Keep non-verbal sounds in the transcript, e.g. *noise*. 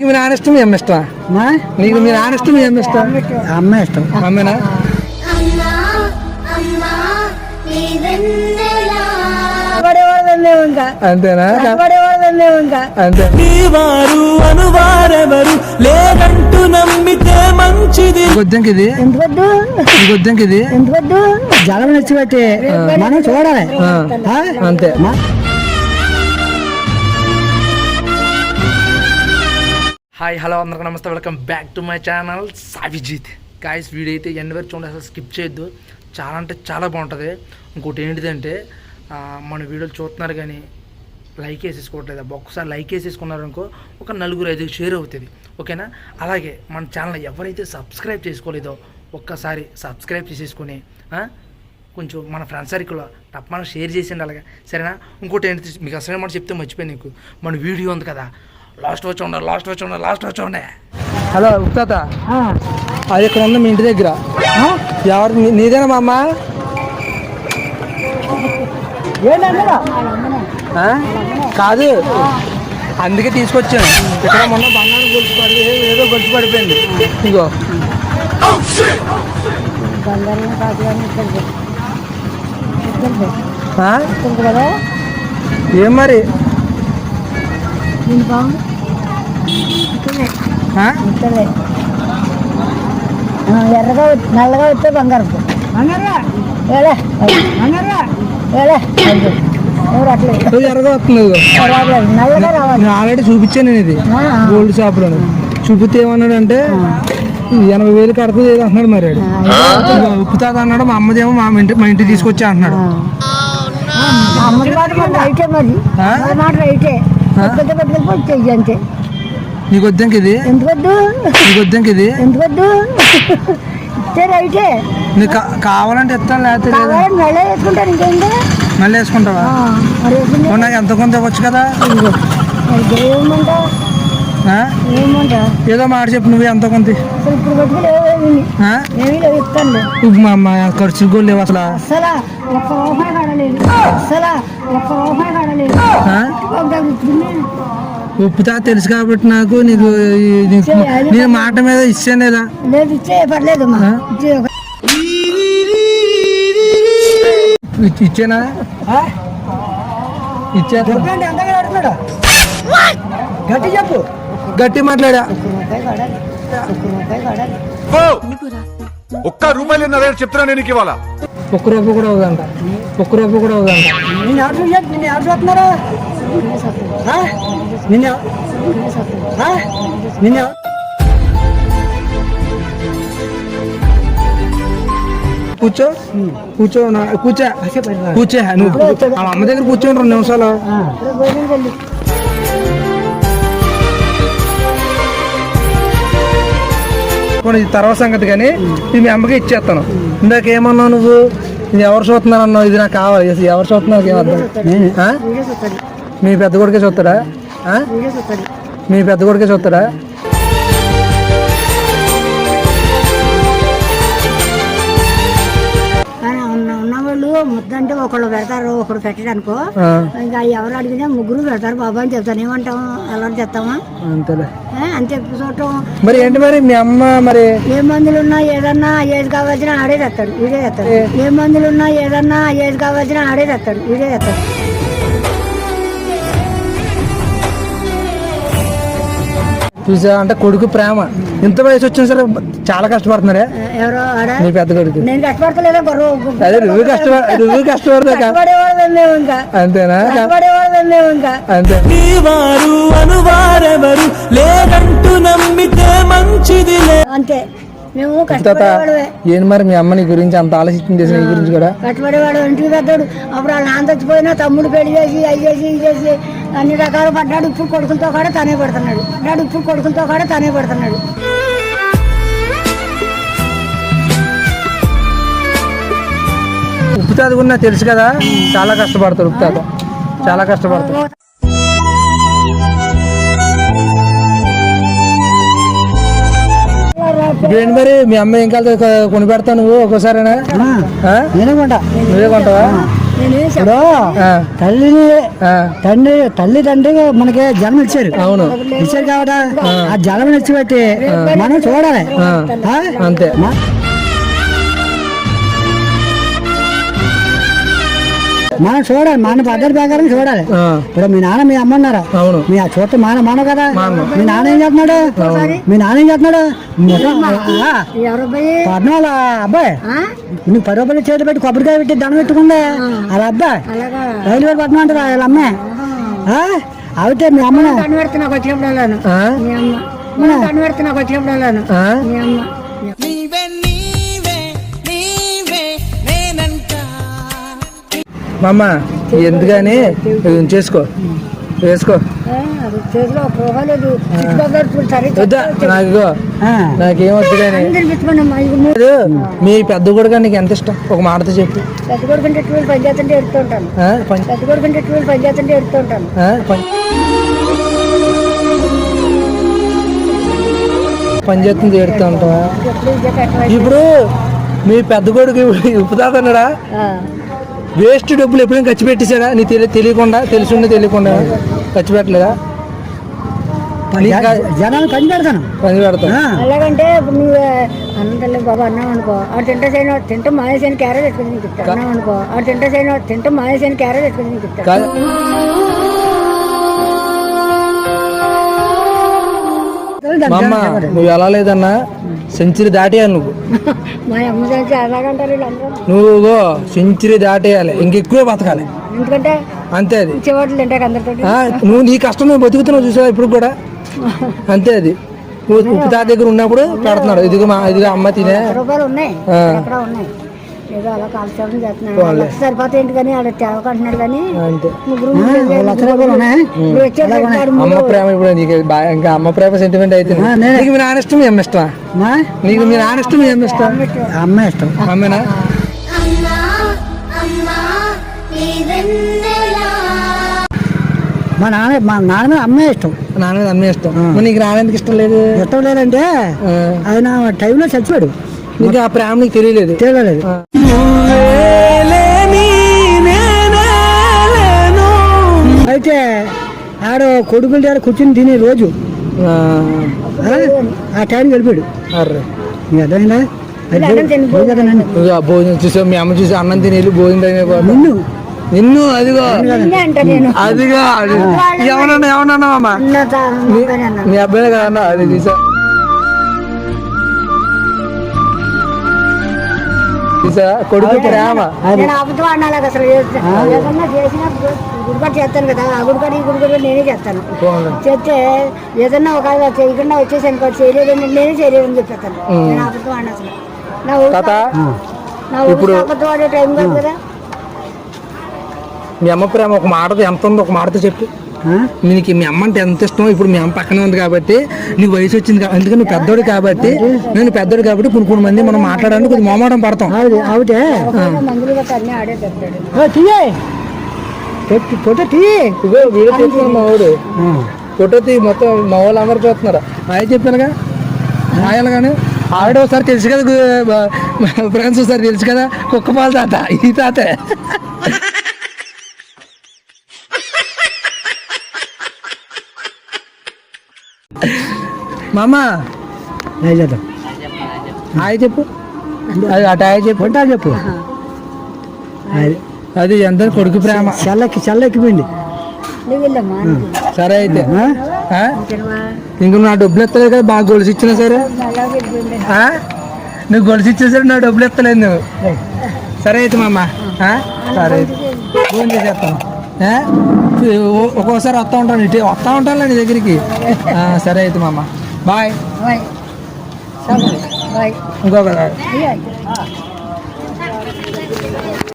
నీకు మీ నాన్న ఇష్టం మీ అమ్మ ఇష్టమా? నీకు మీ నాన్న ఇష్టం మీ అమ్మ అమ్మ అమ్మేనా? అంతేనా? అంతే. వారు అనువారెవరు లేదంటూ నమ్మితే మంచిది. గొద్దంకి ఇది గొద్దంకి ఇది జలం నచ్చిపెట్టి మనం చూడాలి? అంతే. హాయ్ హలో అందరికీ నమస్తే. Welcome back to my channel Savijit. Guys video అయితే ఎన్ని వరకు చూడండి అసలు స్కిప్ చేయొద్దు. చాలా అంటే చాలా బాగుంటుంది. ఇంకోటి ఏంటిదంటే మన వీడియోలు చూస్తున్నారు కానీ లైక్ వేసేసుకోవట్లేదు. అబ్బా ఒకసారి లైక్ వేసేసుకున్నారు అనుకో ఒక నలుగురు ఐదుగురు షేర్ అవుతుంది. ఓకేనా? అలాగే మన ఛానల్ ఎవరైతే సబ్స్క్రైబ్ చేసుకోలేదో ఒక్కసారి సబ్స్క్రైబ్ చేసేసుకొని కొంచెం మన ఫ్రెండ్స్ సర్కిల్లో తప్పన షేర్ చేసిండి అలాగే. సరేనా? ఇంకోటి ఏంటి మీకు అసలు మాట చెప్తే మర్చిపోయాను నీకు. మన వీడియో ఉంది కదా లాస్ట్ వచ్చి ఉండ లాస్ట్ వచ్చి ఉండ లాస్ట్ వచ్చి ఉండే. హలో ఉత్తాత. అది ఇక్కడ ఉంది మీ ఇంటి దగ్గర. ఎవరు నీదేనా మా అమ్మ ఆ? కాదు. అందుకే తీసుకొచ్చాను. ఇక్కడ మొన్న బంగారం గొలుసు పడి ఏదో గొలుసు పడిపోయింది. ఇంకో బంగారం కాదు ఎర్రగా నల్లగా వస్తే బంగారం ఎర్రగా నేను ఆల్రెడీ చూపించాను నేను ఇది. గోల్డ్ షాప్లో చూపితే ఏమన్నాడంటే ఎనభై వేలు కడుతుంది ఏదో అంటున్నాడు మరి వాడు. ఇదిగో ఉప్పు తాత అన్నాడు మా అమ్మదేమో మా ఇంటి మా ఇంటికి తీసుకొచ్చి? అంటున్నాడు. మాట రైటే మరి. మాట రైటే. పెద్ద పెద్ద వచ్చేయి అంతే. నీకు వద్దంకి ఇది? ఎంత వద్దు నీకు వద్దంకి ఇది? ఇస్తే రైటే. నీకు కావాలంటే ఇస్తాను లేకపోతే లేదు? కావాలని మళ్ళీ ఇంకేంటి? మళ్ళీ వేసుకుంటావా? ఆ, మరి వేసుకుంటే ఓ, నాకు ఎంత కొంత ఇవ్వచ్చు కదా? మరి ఏదో మాట చెప్పు నువ్వు ఎంత కొంత. మా అమ్మ ఖర్చు కూడా లేవు అసలు. అసలు తాత తెలుసు కాబట్టి నాకు నీకు నేను మాట మీద ఇచ్చాను లేదా? ఇచ్చే? ఇచ్చే ఇచ్చి- ఇచ్చానా? అడుగుతున్నాడు గట్టి చెప్పు. గట్టి మాట్లాడా? ఒక్క రూపాయలు నా దగ్గర చెప్తున్నా నేను ఇవాళ ఒక్క రూపాయి కూడా అవుదంట ఒక్క రూపాయి కూడా అవుదంట నిన్ను కూర్చో. కూర్చో కూర్చో. కూర్చో నువ్వు. అమ్మ దగ్గర కూర్చోండి రెండు నిమిషాలు. ఇది తర్వాత సంగతి కానీ ఇది మీ అమ్మకి ఇచ్చేస్తాను. ఇందాక ఏమన్నావు నువ్వు? ఇది ఎవరు చూస్తున్నారు అన్నావు ఇది నాకు కావాలి. ఎవరు చూస్తున్నారు ఏమర్థం మీ పెద్ద కొడుకే చూస్తాడు? మీ పెద్ద కొడుకే చూస్తాడా? ఉన్నవాళ్ళు ముద్ద అంటే ఒకళ్ళు పెడతారు ఒకడు పెట్టడానికో ఇంకా ఎవరు అడిగినా ముగ్గురు పెడతారు బాబా అని చెప్తాను. ఏమంటాం? ఎలా చెప్తామా? అంతేలే. అంతే చూడటం. మరి ఏంటి మరి? మీ అమ్మ మరి ఏ మందులు ఉన్నా ఏదన్నా ఏది కావాల్సిన ఆడే తెస్తాడు వీడే తెస్తాడు ఏ? మందులు ఉన్నా ఏదన్నా ఏది కావాల్సిన ఆడే తెస్తాడు వీడే తెస్తాడు చూసా అంటే కొడుకు ప్రేమ. ఇంత వయసు వచ్చినా సరే చాలా కష్టపడుతున్నారే? ఏ, ఎవరో ఆడ? నీ పెద్ద కొడుకు. నేను కష్టపడతలేదా బరువు అదే నువ్వు కష్టపడ నువ్వు ఇంకా. అంతేనా? అంతే. వారు అనువారెవరు లేదంటూ నమ్మితే మంచిది అంతే. మేము ఏంటి మరి మీ అమ్మ నీ గురించి అంత ఆలోచించింది నీ గురించి కూడా? కష్టపడేవాడు ఇంటికి పెద్దోడు అప్పుడు వాళ్ళ నాన్న చచ్చిపోయినా తమ్ముడు పెళ్ళి చేసి అవి చేసి ఇది చేసి అన్ని రకాలు పడ్డాడు. ఇప్పుడు కొడుకులతో కూడా తనే పడుతున్నాడు. పడ్డాడు ఇప్పుడు కొడుకులతో కూడా తనే పడుతున్నాడు. ఉప్పు తాత కూడా తెలుసు కదా. చాలా కష్టపడతారు ఉప్పు తాత. చాలా కష్టపడతారు ఇప్పుడు ఏంటి మరి? మీ అమ్మ ఏం కాదు కొని పెడతావు నువ్వు ఒక్కోసారేనా? నేనే కొంటా. నువ్వే కొంటావా? ఇప్పుడు తల్లిని తండ్రి తల్లి తండ్రి మనకి జన్మ ఇచ్చారు. అవును. ఇచ్చారు కాబట్టి ఆ. జన్మ ఇచ్చి బట్టి మనం చూడాలి? అంతే. మనం చూడాలి మన పద్ధతి ప్రకారం చూడాలి. ఇప్పుడు మీ నాన్న మీ అమ్మ ఉన్నారా? అవును. మీ ఆ చూస్తే మాన మాన కదా? మీ నాన్న ఏం చేస్తున్నాడు? మీ నాన్న ఏం చేస్తున్నాడు? పద్నాలుగు అబ్బాయి? నువ్వు పది రూపాయలు చేతి పెట్టి కొబ్బరికాయ పెట్టి దండం పెట్టుకుందే? అలా అబ్బాయి అలాగా. రైలు వేలు పట్టణం అంటారా వాళ్ళ అమ్మే? అయితే మీ అమ్మ కన్ను పెడితే నాకు వచ్చినప్పుడు వెళ్ళాను ఆ, మీ అమ్మ. ఆ? మీ అమ్మ. చుట్టుపక్కల ఇప్పుడు సరే వద్దా? నాకు వద్దు కానీ మీ పెద్ద కొడుకు నీకు ఎంత ఇష్టం? ఒక మాటతో చెప్పు. పెద్ద ఎటువంటి చేస్తుంటే ఎడుతూ ఉంటాను. ఎటువంటి ఎడుతూ ఉంటావా? ఇప్పుడు మీ పెద్ద కొడుకు ఉప్పు తాతన్నాడా వేస్ట్ డబ్బులు ఎప్పుడైనా ఖర్చు పెట్టేశాడా నీ తెలియ తెలియకుండా తెలిసిండే తెలియకుండా ఖర్చు పెట్టలేదా? జనాలు పని పెడతాను. పని పెడతాం ఆ. అలాగంటే నువ్వు అన్నం బాబా అన్నావు అనుకో ఆ తింటే చేయను తింటే మానేసాను క్యారెట్ ఎత్తుకుని నీకు ఇస్తాను అన్నావు అనుకో ఆ తింటే చేయను తింటే మానేసాను క్యారెట్ ఎత్తుకుని నీకు ఇస్తాను కాదు మా అమ్మ నువ్వు ఎలా లేదన్నా సెంచరీ దాటేయాలి నువ్వు. *laughs* నువ్వు సెంచరీ దాటేయాలి ఇంకెక్కువే బతకాలి. అంతే అది. నువ్వు నీ కష్టం నువ్వు బతుకుతున్నావు చూసావా ఇప్పుడు కూడా? *laughs* అంతే అది. నువ్వు ఉప్పు తాత దగ్గర ఉన్నప్పుడు పెడుతున్నాడు. ఇదిగో మా ఇదిగో అమ్మ తినే. ఏదో అలా. లక్ష సరిపోతే ఏంటి కానీ ఆడ కానీ ముగ్గురు అమ్మ ప్రేమ ఇప్పుడు నీకు బాగా ఇంకా అమ్మ ప్రేమ సెంటిమెంట్ అయితే. నీకు. మీ నాన్న ఇష్టం మీ అమ్మ ఇష్టమా? మా నీకు మీ నాన్న ఇష్టం మీ అమ్మ ఇష్టం? అమ్మ ఇష్టం. అమ్మేనా? మా నాన్న మా నాన్న మీద అమ్మే ఇష్టం. నాన్న మీద అమ్మే ఇష్టం. నీకు నాన్న ఎందుకు ఇష్టం లేదు? ఇష్టం లేదంటే ఆయన టైంలో చచ్చిపోయాడు. నీకు ఆ ప్రేమ నీకు తెలియలేదు. తెలియలేదు. అయితే ఆడ కొడుకుల దగ్గర కూర్చుని తినే రోజు. ఆ, అర్రే. నీకు అర్థమైందా? భోజనం చూసావు మీ అమ్మ చూసి అన్నం తిని వెళ్ళి భోజనం టైం. నిన్ను. నిన్ను అదిగో. అదిగో అది. ఏమన్నా ఏమన్నా అమ్మా. మీ అబ్బాయి కదా అన్న అది చూసా కొడుకు ప్రేమ. నేను అబద్ధం అన్నాను అసలు. ఏదన్నా చేసినా గుడికాడ చేస్తాను కదా. ఆ గుడికాడ ఈ నేనే చేస్తాను. చెప్తే ఏదన్నా ఒక చేయకుండా వచ్చేసి అనుకో చేయలేదు నేనే చేయలేదని చెప్పేస్తాను. నేను అబద్ధం అన్నా అసలు. నా నా ఇప్పుడు- అబద్ధం ఆడే టైం కాదు కదా. మీ అమ్మ ప్రేమ ఒక మాటతో ఎంత ఉందో ఒక మాటతో చెప్పు? నీకు మీ అమ్మ అంటే ఎంత ఇష్టం ఇప్పుడు మీ అమ్మ పక్కనే ఉంది కాబట్టి నీకు వయసు వచ్చింది ఎందుకంటే నువ్వు పెద్దోడు కాబట్టి నేను పెద్దోడు కాబట్టి కొన్ని కొన్ని మంది మనం మాట్లాడడానికి కొద్దిగా మొహమాటం పడతాం. ఫోటో తీ మా వాడు ఫోటో తీ మొత్తం మా వాళ్ళు అందరు చూస్తున్నారు. ఆయన చెప్పానుగా? ఆయన కానీ ఆవిడ ఒకసారి తెలుసు కదా ఫ్రెండ్స్ ఒకసారి తెలుసు కదా కుక్క పాలు తాత ఈ తాతే. మామ. ఏం చేద్దాం. హాయ్ చెప్పు. అది అటు హాయ్ చెప్పు. ఫోటో చెప్పు. అది అది ఎంత కొడుకు ప్రేమ? చల్లకి చల్లెక్కిపోయింది సరే అయితే. ఇంక నా డబ్బులు ఎత్తలేదు కదా బాగా గొలుసు ఇచ్చినా సరే? నువ్వు గొలుసు ఇచ్చేసరికి నా డబ్బులు ఎత్తలేదు నువ్వు సరే అయితే మామ? సరే అయితే. ఫోన్ చేసేస్తాను ఒక్కోసారి వస్తూ ఉంటాను ఇటు. వస్తూ ఉంటాను నీ దగ్గరికి. సరే అయితే మామ. బాయ్. బాయ్. బాయ్. ఇంకొక